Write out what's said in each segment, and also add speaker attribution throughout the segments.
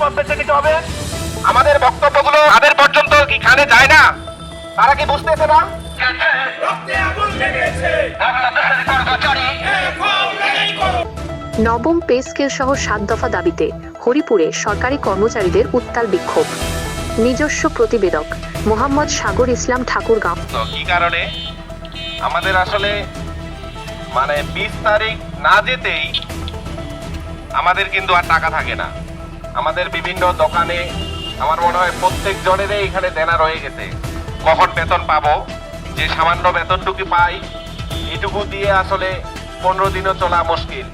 Speaker 1: পথ নিতে হবে?
Speaker 2: আমাদের বক্তব্যগুলো তাদের পর্যন্ত কি কানে যায় না? তারা কি বুঝতেছে না?
Speaker 3: নবম পে স্কেল সহ সাত দফা দাবিতে হরিপুরে সরকারি কর্মচারীদের উত্তাল বিক্ষোভ। নিজস্ব প্রতিবেদক মোহাম্মদ সাগর ইসলাম ঠাকুরগাঁও।
Speaker 2: তো কি কারণে? আমাদের আসলে মানে বিশ তারিখ না যেতেই আমাদের কিন্তু আর টাকা থাকে না। আমাদের বিভিন্ন দোকানে আমার মনে হয় প্রত্যেক জনেরই এখানে দেনা রয়ে গেছে। কখন বেতন পাবো, যে সামান্য বেতনটুকু পাই, এটুকু দিয়ে আসলে পনেরো দিনও চলা মুশকিল।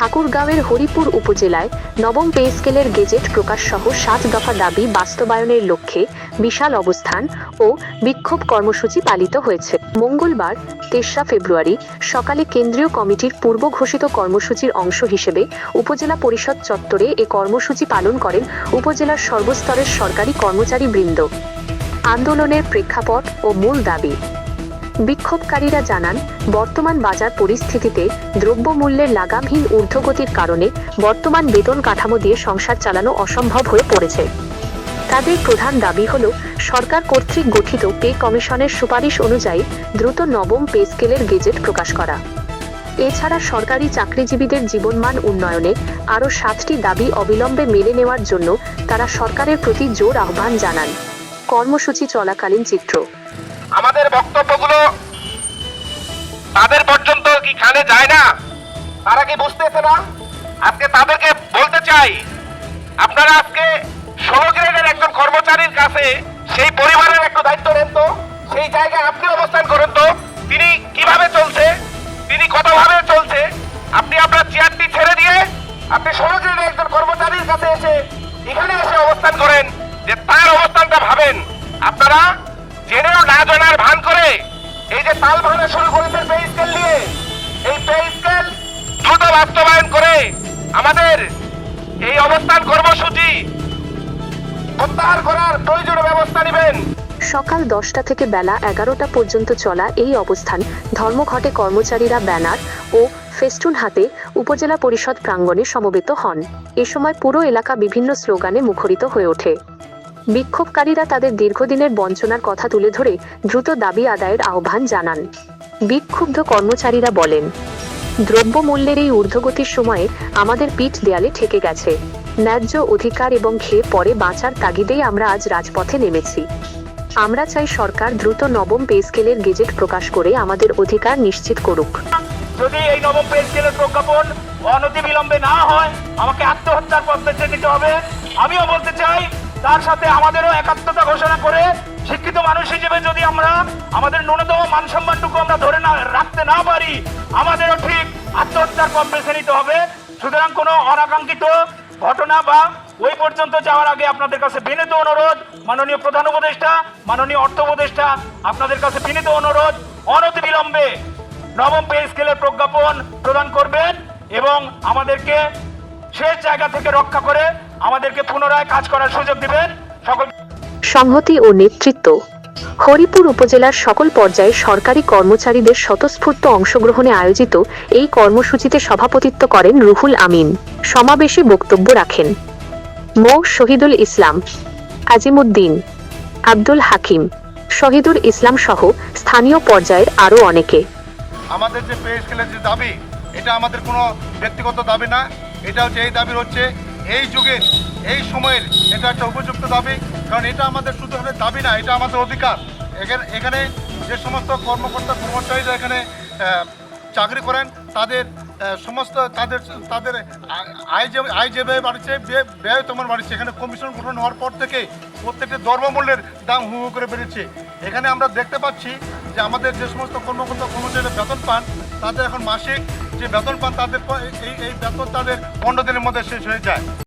Speaker 3: ঠাকুরগাঁওয়ের হরিপুর উপজেলায় নবম পে স্কেলের গেজেট প্রকাশ সহ সাত দফা দাবি বাস্তবায়নের লক্ষ্যে বিশাল অবস্থান ও বিক্ষোভ কর্মসূচি পালিত হয়েছে। মঙ্গলবার, তেসরা ফেব্রুয়ারি, সকালে কেন্দ্রীয় কমিটির পূর্ব ঘোষিত কর্মসূচির অংশ হিসেবে উপজেলা পরিষদ চত্বরে এ কর্মসূচি পালন করেন উপজেলার সর্বস্তরের সরকারি কর্মচারী বৃন্দ আন্দোলনের প্রেক্ষাপট ও মূল দাবি বিক্ষোভকারীরা জানান, বর্তমান বাজার পরিস্থিতিতে দ্রব্যমূল্যের লাগামহীন ঊর্ধ্বগতির কারণে বর্তমান বেতন কাঠামো দিয়ে সংসার চালানো অসম্ভব হয়ে পড়েছে। তাদের প্রধান দাবি হল, সরকার কর্তৃক গঠিত পে কমিশনের সুপারিশ অনুযায়ী দ্রুত নবম পে স্কেলের গেজেট প্রকাশ করা। এছাড়া সরকারি চাকরিজীবীদের জীবনমান উন্নয়নে আরও সাতটি দাবি অবিলম্বে মেনে নেওয়ার জন্য তারা সরকারের প্রতি জোর আহ্বান জানান। কর্মসূচি চলাকালীন চিত্র
Speaker 2: আমাদের বক্তব্যগুলো তাদের পর্যন্ত কি কানে যায় না? তারা কি বুঝতেছে না? আজকে তাদেরকে বলতে চাই, আপনারা আজকে ষোলো গ্রেডের একজন কর্মচারীর কাছে সেই পরিবারের একটু দায়িত্ব নেন তো। সেই জায়গায় আপনি অবস্থান করেন তো। তিনি কীভাবে চলছে? তিনি কতভাবে চলছে? আপনি আপনার চেয়ারটি ছেড়ে দিয়ে আপনি ষোলো গ্রেডের একজন কর্মচারীর কাছে এসে এখানে এসে অবস্থান করেন, যে তার অবস্থানটা ভাবেন। আপনারা জেনেও না জানার ভান করে যে তাল শুরু করেছেন পে স্কেল এই পে স্কেল দ্রুত বাস্তবায়ন করে আমাদের এই অবস্থান কর্মসূচি প্রত্যাহার করার ব্যবস্থা নেবেন।
Speaker 3: সকাল দশটা থেকে বেলা এগারোটা পর্যন্ত চলা এই অবস্থান ধর্মঘটে কর্মচারীরা ব্যানার ও ফেস্টুন হাতে উপজেলা পরিষদ প্রাঙ্গণে সমবেত হন। এ সময় পুরো এলাকা বিভিন্ন স্লোগানে মুখরিত হয়ে ওঠে। বিক্ষোভকারীরা তাদের দীর্ঘদিনের বঞ্চনার কথা তুলে ধরে দ্রুত দাবি আদায়ের আহ্বান জানান। বিক্ষুব্ধ কর্মচারীরা বলেন, দ্রব্যমূল্যের এই ঊর্ধ্বগতির সময়ে আমাদের পিঠ দেয়ালে ঠেকে গেছে। ন্যায্য অধিকার এবং খেয়ে পরে বাঁচার তাগিদেই আমরা আজ রাজপথে নেমেছি। আমরা চাই সরকার দ্রুত নবম পে স্কেলের গেজেট প্রকাশ করে আমাদের অধিকার নিশ্চিত করুক।
Speaker 1: যদি এই নবম পে স্কেলের প্রজ্ঞাপন অনতি বিলম্বে না হয়, আমাকে আত্মহত্যার নিতে হবে। আমিও বলতে চাই তার সাথে আমাদেরও একাত্মতা ঘোষণা করে শিক্ষিত মানুষ হিসেবে যদি আমরা আমাদের ন্যূনতম মান সম্মানটুকু আমরা ধরে না, রাখতে না পারি, আমাদেরও ঠিক আত্মহত্যার পথ বেছে নিতে হবে। সুতরাং কোনো অনাকাঙ্ক্ষিত ঘটনা বা ওই পর্যন্ত যাওয়ার আগে আপনাদের কাছে বিনীত অনুরোধ, মাননীয় প্রধান উপদেষ্টা, মাননীয় অর্থ উপদেষ্টা, আপনাদের কাছে বিনীত অনুরোধ, অনতি বিলম্বে নবম পে স্কেলের প্রজ্ঞাপন প্রদান করবেন এবং আমাদেরকে শেষ জায়গা থেকে রক্ষা করে আমাদেরকে পুনরায় কাজ করার সুযোগ দিবেন। সকল
Speaker 3: সংহতি ও নেতৃত্ব। হরিপুর উপজেলার সকল পর্যায়ে সরকারি কর্মচারীদের স্বতঃস্ফূর্ত অংশগ্রহণে আয়োজিত এই কর্মসূচিতে সভাপতিত্ব করেন রুহুল আমিন। সমাবেশে বক্তব্য রাখেন মো. শহীদুল ইসলাম আজিমুদ্দিন আব্দুল হাকিম। শহীদুল ইসলাম সহ স্থানীয় পর্যায়ের আরও অনেকে।
Speaker 4: আমাদের যে পে স্কেলের যে দাবি এটা আমাদের কোনো ব্যক্তিগত দাবি না। এটা হচ্ছে এই দাবির হচ্ছে এই যুগের এই সময়ের এটা একটা উপযুক্ত দাবি, কারণ এটা আমাদের শুধু দাবি না, এটা আমাদের অধিকার। এখানে এখানে যে সমস্ত কর্মকর্তা, কর্মচারীরা এখানে চাকরি করেন, তাদের সমস্ত তাদের তাদের আয়- যে, আয় যেভাবে বাড়ছে, ব্যয়- তেমন বাড়ছে। এখানে কমিশন গঠন হওয়ার পর থেকে প্রত্যেকটি দ্রব্যমূল্যের দাম হু করে বেড়েছে। এখানে আমরা দেখতে পাচ্ছি যে আমাদের যে সমস্ত কর্মকর্তা, কর্মচারীরা বেতন পান, তাদের এখন মাসিক যে বেতন পান তাদের এই এই বেতন তাদের পনেরো দিনের মধ্যে শেষ হয়ে যায়।